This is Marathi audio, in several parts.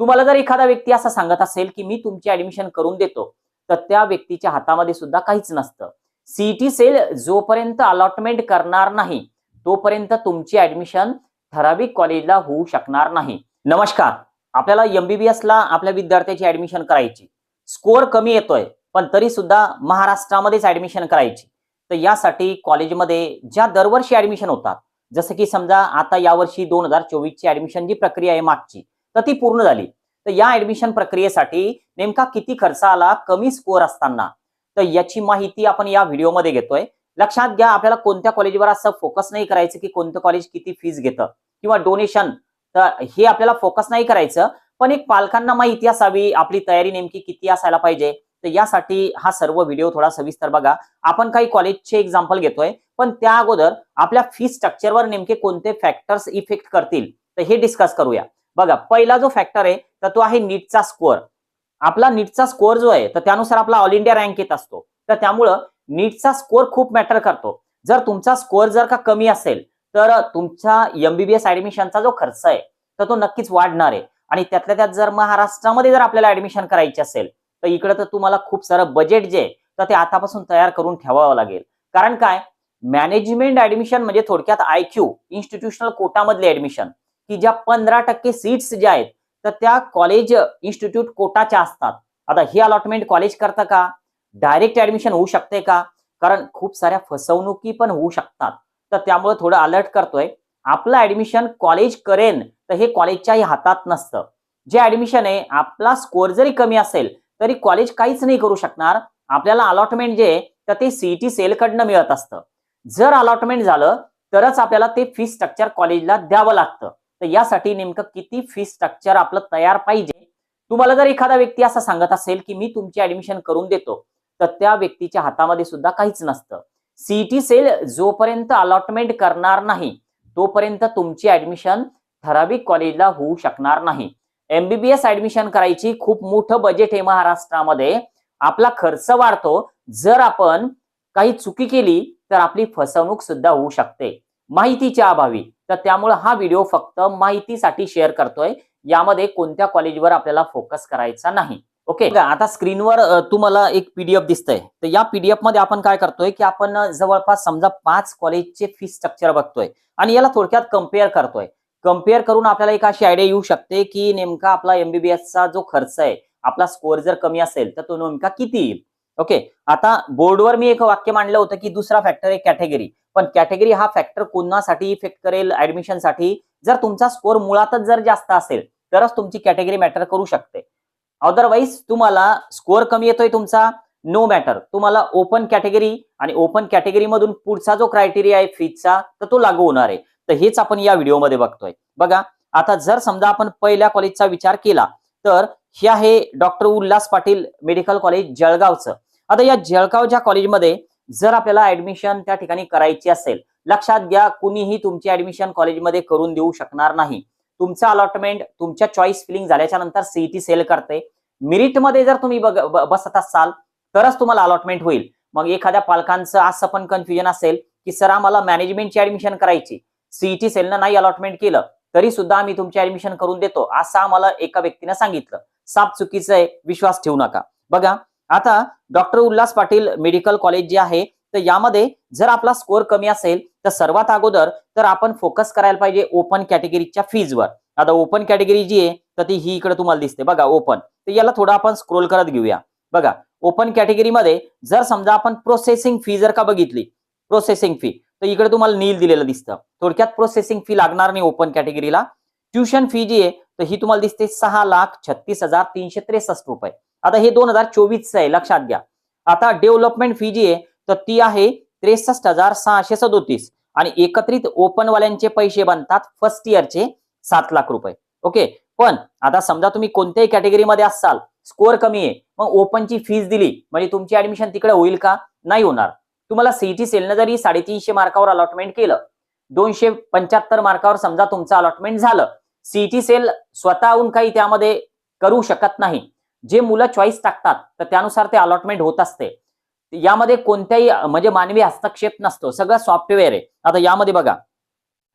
तुम्हाला जर एखादा व्यक्ती असा सांगत असेल की मी तुमची ऍडमिशन करून देतो तर त्या व्यक्तीच्या हातामध्ये सुद्धा काहीच नसतं. सीईटी सेल जोपर्यंत अलॉटमेंट करणार नाही तोपर्यंत तुमची ऍडमिशन ठराविक कॉलेजला होऊ शकणार नाही. नमस्कार. आपल्याला एमबीबीएस ला आपल्या विद्यार्थ्याची ऍडमिशन करायची. स्कोअर कमी येतोय पण तरी सुद्धा महाराष्ट्रामध्येच ऍडमिशन करायची. तर यासाठी कॉलेजमध्ये ज्या दरवर्षी ऍडमिशन होतात जसं की समजा आता यावर्षी दोन हजार चोवीसची ऍडमिशन जी प्रक्रिया आहे मागची तर ती पूर्ण झाली. तर या ऍडमिशन प्रक्रियेसाठी नेमका किती खर्च आला कमी स्कोअर असताना तर याची माहिती आपण या व्हिडिओमध्ये घेतोय. लक्षात घ्या आपल्याला कोणत्या कॉलेजवर असं फोकस नाही करायचं की कोणतं कॉलेज किती फीज घेतं किंवा डोनेशन तर हे आपल्याला फोकस नाही करायचं पण एक पालकांना माहिती असावी आपली तयारी नेमकी किती असायला पाहिजे. तर यासाठी हा सर्व व्हिडिओ थोडा सविस्तर बघा. आपण काही कॉलेजचे एक्झाम्पल घेतोय पण त्या अगोदर आपल्या फी स्ट्रक्चरवर नेमके कोणते फॅक्टर्स इफेक्ट करतील तर हे डिस्कस करूया. बघा पहिला जो फॅक्टर आहे तर तो आहे नीटचा स्कोअर आपला नीटचा स्कोअर जो आहे तर त्यानुसार आपला ऑल इंडिया रँक येत असतो. तर त्यामुळं नीटचा स्कोअर खूप मॅटर करतो. जर तुमचा स्कोअर जर का कमी असेल तर तुमचा एमबीबीएस ऍडमिशनचा जो खर्च आहे तर तो नक्कीच वाढणार आहे. आणि त्यातल्या त्यात जर महाराष्ट्रामध्ये जर आपल्याला ऍडमिशन करायची असेल तर इकडे तर तुम्हाला खूप सारं बजेट जे आहे तर ते आतापासून तयार करून ठेवावं लागेल. कारण काय? मॅनेजमेंट ऍडमिशन म्हणजे थोडक्यात आय क्यू इन्स्टिट्यूशनल कोटामधले ऍडमिशन की ज्या पंधरा टक्के सीट्स ज्या आहेत तर त्या कॉलेज इन्स्टिट्यूट कोटाच्या असतात. आता हे अलॉटमेंट कॉलेज करतं का? डायरेक्ट ऍडमिशन होऊ शकते का? कारण खूप साऱ्या फसवणुकी पण होऊ शकतात. तर त्यामुळे थोडं अलर्ट करतोय. आपलं ऍडमिशन कॉलेज करेन तर हे कॉलेजच्याही हातात नसतं. जे ऍडमिशन आहे आपला स्कोअर जरी कमी असेल तरी कॉलेज काहीच नाही करू शकणार. आपल्याला अलॉटमेंट जे आहे तर ते सीईटी सेलकडनं मिळत असतं. जर अलॉटमेंट झालं तरच आपल्याला ते फी स्ट्रक्चर कॉलेजला द्यावं लागतं. तर यासाठी नेमकं किती फी स्ट्रक्चर आपलं तयार पाहिजे? तुम्हाला जर एखादा व्यक्ती असं सांगत असेल की मी तुमची ऍडमिशन करून देतो तर त्या व्यक्तीच्या हातामध्ये सुद्धा काहीच नसतं. सीईटी सेल जोपर्यंत अलॉटमेंट करणार नाही तोपर्यंत तुमची ऍडमिशन ठराविक कॉलेजला होऊ शकणार नाही. एमबीबीएस ऍडमिशन करायची खूप मोठं बजेट आहे महाराष्ट्रामध्ये. आपला खर्च वाढतो. जर आपण काही चुकी केली तर आपली फसवणूक सुद्धा होऊ शकते. माहितीच्या अभावी. तर त्यामुळे हा व्हिडिओ फक्त माहितीसाठी शेअर करतोय. यामध्ये कोणत्या कॉलेजवर आपल्याला फोकस करायचा नाही. ओके आता स्क्रीनवर तुम्हाला एक पीडीएफ दिसतंय. तर या पीडीएफमध्ये आपण काय करतोय की आपण जवळपास समजा पाच कॉलेजचे फी स्ट्रक्चर बघतोय. आणि याला थोडक्यात कंपेअर करतोय. कंपेअर करून आपल्याला एक अशी आयडिया येऊ शकते की नेमका आपला एमबीबीएस चा जो खर्च आहे आपला स्कोअर जर कमी असेल तर तो नेमका किती येईल? ओके आता बोर्डवर मी एक वाक्य मांडलं होतं की दुसरा फॅक्टर आहे कॅटेगरी पण कॅटेगरी हा फॅक्टर कोणासाठी इफेक्ट करेल? ऍडमिशनसाठी जर तुमचा स्कोअर मुळातच जर जास्त असेल तरच तुमची कॅटेगरी मॅटर करू शकते. अदरवाईज तुम्हाला स्कोअर कमी येतोय तुमचा नो मॅटर तुम्हाला ओपन कॅटेगरी आणि ओपन कॅटेगरी मधून पुढचा जो क्रायटेरिया आहे फीजचा तर तो लागू होणार आहे. तर हेच आपण या व्हिडिओमध्ये बघतोय. बघा आता जर समजा आपण पहिल्या कॉलेजचा विचार केला तर हे आहे doctor Ulhas Patil medical college जळगावचं. आता या जळगावच्या कॉलेजमध्ये जर आपल्याला ऍडमिशन त्या ठिकाणी करायची असेल लक्षात घ्या कुणीही तुमची ऍडमिशन कॉलेजमध्ये करून देऊ शकणार नाही. तुमचं अलॉटमेंट तुमच्या चॉईस फिलिंग झाल्याच्यानंतर सीईटी सेल करते. मध्ये जर तुम्ही बघ- बसत असाल तरच तुम्हाला अलॉटमेंट होईल. मग एखाद्या पालकांचं असं पण कन्फ्युजन असेल की सर आम्हाला मॅनेजमेंटची ऍडमिशन करायची. सीईटी सेलनं नाही अलॉटमेंट केलं तरी सुद्धा आम्ही तुमची ऍडमिशन करून देतो असं आम्हाला एका व्यक्तीने सांगितलं. साप चुकीचं आहे विश्वास ठेवू नका. बघा आता doctor Ulhas Patil medical college जे आहे तर यामध्ये जर आपला स्कोअर कमी असेल तर सर्वात अगोदर तर आपण फोकस करायला पाहिजे ओपन कॅटेगरीच्या फीजवर आता ओपन कॅटेगरी जी आहे तर ती ही इकडे तुम्हाला दिसते. बघा ओपन तर याला थोडं आपण स्क्रोल करत घेऊया. बघा ओपन कॅटेगरीमध्ये जर समजा आपण प्रोसेसिंग फी जर का बघितली प्रोसेसिंग फी तर इकडे तुम्हाला नील दिलेलं दिसतं. थोडक्यात प्रोसेसिंग फी लागणार नाही ओपन कॅटेगरीला ट्युशन फी जी आहे तर ही तुम्हाला दिसते सहा लाख छत्तीस हजार तीनशे त्रेसष्ट रुपये. आता हे दोन हजार चोवीसचं आहे लक्षात घ्या. आता डेव्हलपमेंट फी जी आहे तर ती आहे त्रेसष्ट हजार सहाशे सदोतीस. आणि एकत्रित ओपन वाल्यांचे पैसे बनतात फर्स्ट इयरचे सात लाख रुपये. ओके पण आता समजा तुम्ही कोणत्याही कॅटेगरीमध्ये असाल स्कोअर कमी आहे मग ओपनची फीज दिली म्हणजे तुमची ऍडमिशन तिकडे होईल का? नाही होणार. तुम्हाला सीईटी सेलनं जरी साडेतीनशे मार्कावर अलॉटमेंट केलं दोनशे पंच्याहत्तर मार्कावर समजा तुमचं अलॉटमेंट झालं सीईटी सेल स्वतःहून काही त्यामध्ये करू शकत नाही. जे मुलं चॉईस टाकतात तर त्यानुसार ते अलॉटमेंट होत असते. यामध्ये कोणत्याही म्हणजे मानवी हस्तक्षेप नसतो. सगळं सॉफ्टवेअर आहे. आता यामध्ये बघा.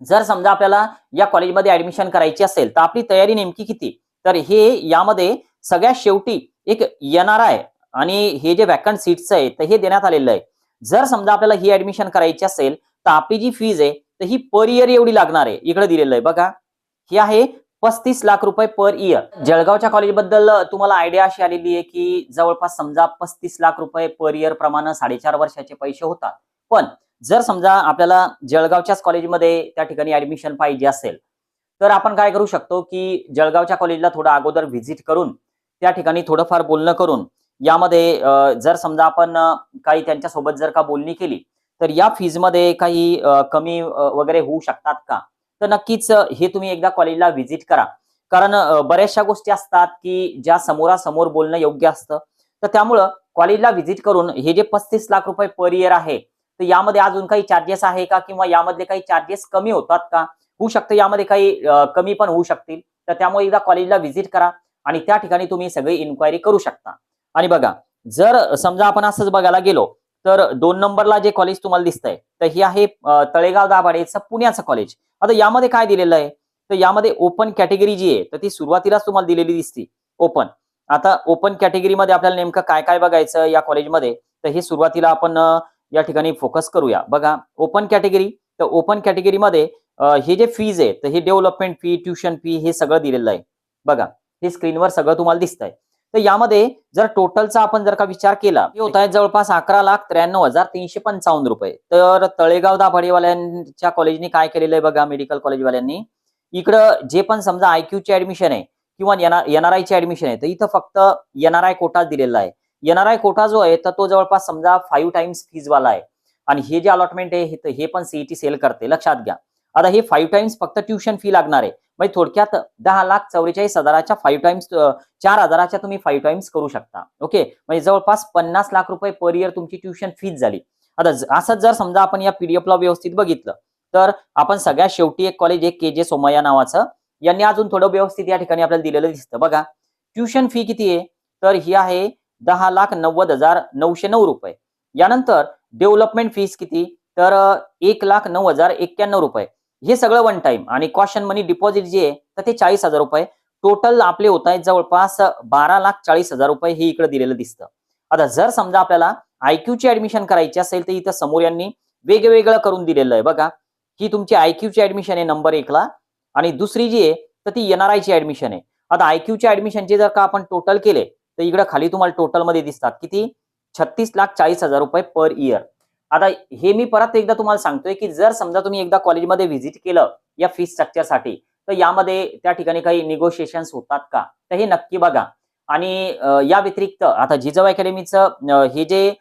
जर समजा आपल्याला या कॉलेजमध्ये ऍडमिशन करायची असेल तर आपली तयारी नेमकी किती? तर हे यामध्ये सगळ्यात शेवटी एक येणार आहे. आणि हे जे वॅकंट सीट्स आहे तर हे देण्यात आलेलं आहे. जर समजा आपल्याला ही ऍडमिशन करायची असेल तर आपली जी फीज आहे तर ही पर इयर एवढी लागणार आहे. इकडे दिलेलं आहे. बघा. ही आहे पस्तीस लाख रुपये पर इयर जळगावच्या कॉलेजबद्दल तुम्हाला आयडिया अशी आलेली आहे की जवळपास समजा पस्तीस लाख रुपये पर इयर प्रमाणे साडेचार वर्षाचे पैसे होतात. पण जर समजा आपल्याला जळगावच्याच कॉलेजमध्ये त्या ठिकाणी ऍडमिशन पाहिजे असेल तर आपण काय करू शकतो की जळगावच्या कॉलेजला थोडं अगोदर व्हिजिट करून त्या ठिकाणी थोडंफार बोलणं करून यामध्ये जर समजा आपण काही त्यांच्यासोबत जर का बोलणी केली तर या फीजमध्ये काही कमी वगैरे होऊ शकतात का? तर नक्कीच हे तुम्ही एकदा कॉलेजला व्हिजिट करा. कारण बऱ्याचशा गोष्टी असतात की ज्या समोरासमोर बोलणं योग्य असतं. तर त्यामुळं कॉलेजला व्हिजिट करून हे जे पस्तीस लाख रुपये पर इयर आहे तर यामध्ये अजून काही चार्जेस आहे का? किंवा यामधले काही चार्जेस कमी होतात का? होऊ शकतं यामध्ये काही कमी पण होऊ शकतील. तर त्यामुळे एकदा कॉलेजला व्हिजिट करा आणि त्या ठिकाणी तुम्ही सगळी इन्क्वायरी करू शकता. आणि बघा जर समजा आपण असंच बघायला गेलो तर दोन नंबरला जे कॉलेज तुम्हाला दिसतंय तर हे आहे तळेगाव दाभाडेचं पुण्याचं कॉलेज. आता यामध्ये काय दिलेलं आहे? तर यामध्ये ओपन कॅटेगरी जी आहे तर ती सुरुवातीलाच तुम्हाला दिलेली दिसते. ओपन आता ओपन कॅटेगरीमध्ये आपल्याला नेमकं काय काय बघायचं या कॉलेजमध्ये तर हे सुरुवातीला आपण या ठिकाणी फोकस करूया. बघा ओपन कॅटेगरी तर ओपन कॅटेगरीमध्ये हे जे फीज आहे तर हे डेव्हलपमेंट फी ट्युशन फी हे सगळं दिलेलं आहे. बघा हे स्क्रीनवर सगळं तुम्हाला दिसतंय. तर यामध्ये जर टोटलचा आपण जर का विचार केला हे होत आहे जवळपास अकरा लाख त्र्याण्णव हजार तीनशे पंचावन्न रुपये. तर तळेगाव दाभाडेवाल्यांच्या कॉलेजनी काय केलेलं आहे बघा मेडिकल कॉलेजवाल्यांनी इकडं जे पण समजा आयक्यूची ऍडमिशन आहे किंवा एनआरआय ची ऍडमिशन आहे तर इथं फक्त एनआरआय कोटा दिलेला आहे. एनआरआय कोटा जो आहे तर तो जवळपास समजा फाईव्ह टाइम्स फीजवाला आहे. आणि हे जे अलॉटमेंट आहे हे पण सीईटी सेल करते लक्षात घ्या. आता हे फाईव्ह टाइम्स फक्त ट्युशन फी लागणार आहे. म्हणजे थोडक्यात दहा लाख चौवेचाळीस हजाराच्या फाईव्ह टाइम्स चार हजाराच्या तुम्ही फाईव्ह टाइम्स करू शकता. ओके म्हणजे जवळपास पन्नास लाख रुपये पर इयर तुमची ट्युशन फीज झाली. आता असंच जर समजा आपण या पीडीएफला व्यवस्थित बघितलं तर आपण सगळ्यात शेवटी एक कॉलेज एक के जे सोमय्या नावाचं. यांनी अजून थोडं व्यवस्थित या ठिकाणी आपल्याला दिलेलं दिसतं. बघा ट्युशन फी किती आहे? तर ही आहे दहा लाख नव्वद हजार नऊशे नऊ रुपये. यानंतर डेव्हलपमेंट फीस किती? तर एक लाख नऊ हजार एक्क्याण्णव रुपये. हे सगळं वन टाइम आणि कॉशन मनी डिपॉझिट जे आहे तर ते चाळीस हजार रुपये. टोटल आपले होत आहेत जवळपास बारा लाख चाळीस हजार रुपये हे इकडे दिलेलं दिसतं. आता जर समजा आपल्याला आयक्यू ची ऍडमिशन करायची असेल तर इथं समोर यांनी वेगवेगळं करून दिलेलं आहे. बघा ही तुमची आयक्यू ची ऍडमिशन आहे नंबर एकला. आणि दुसरी जी आहे तर ती एनआरआय ची ऍडमिशन आहे. आता आयक्यू ची ऍडमिशनचे जर का आपण टोटल केले तर इकडे खाली तुम्हाला टोटलमध्ये दिसतात. किती? छत्तीस लाख चाळीस हजार रुपये पर इयर आता हे मी परत एकदा तुम्हाला सांगतोय की जर समजा तुम्ही एकदा कॉलेजमध्ये व्हिजिट केलं या फी स्ट्रक्चरसाठी तर यामध्ये त्या ठिकाणी काही निगोशिएशन्स होतात का? तर हे नक्की बघा. आणि या व्यतिरिक्त आता जिजाऊ अकॅडमीचं हे जे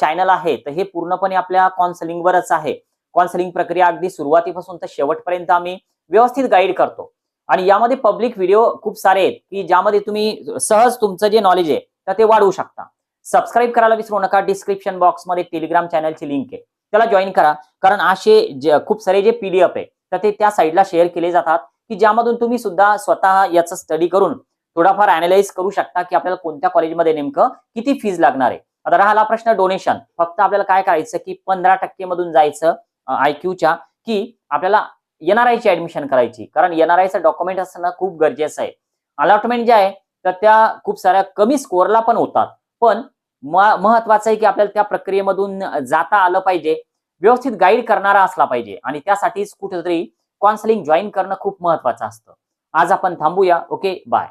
चॅनल आहे तर हे पूर्णपणे आपल्या कॉन्सलिंगवरच आहे. कॉन्सलिंग प्रक्रिया अगदी सुरुवातीपासून तर शेवटपर्यंत आम्ही व्यवस्थित गाईड करतो. आणि यामध्ये पब्लिक व्हिडिओ खूप सारे आहेत की ज्यामध्ये तुम्ही सहज तुमचं जे नॉलेज आहे तर ते वाढवू शकता. सबस्क्राईब करायला विसरू नका. डिस्क्रिप्शन बॉक्समध्ये टेलिग्राम चॅनलची लिंक आहे. त्याला जॉईन करा. कारण असे खूप सारे जे पीडीएफ आहे तर ते त्या साईडला शेअर केले जातात की ज्यामधून तुम्ही सुद्धा स्वतः याचं स्टडी करून थोडाफार अनालाइज करू शकता की आपल्याला कोणत्या कॉलेजमध्ये नेमकं किती फीज लागणार आहे. आता राहिला प्रश्न डोनेशन फक्त आपल्याला काय करायचं की पंधरा टक्के मधून जायचं आयक्यूच्या की आपल्याला एनआरआयची ऍडमिशन करायची. कारण एनआरआयचं डॉक्युमेंट असणं खूप गरजेचं आहे. अलॉटमेंट जे आहे तर त्या खूप साऱ्या कमी स्कोअरला पण होतात. पण महत्वाचं आहे की आपल्याला त्या प्रक्रियेमधून जाता आलं पाहिजे व्यवस्थित गाईड करणारा असला पाहिजे आणि त्यासाठीच कुठेतरी काउन्सिलिंग जॉईन करणं खूप महत्वाचं असतं. आज आपण थांबूया. Okay bye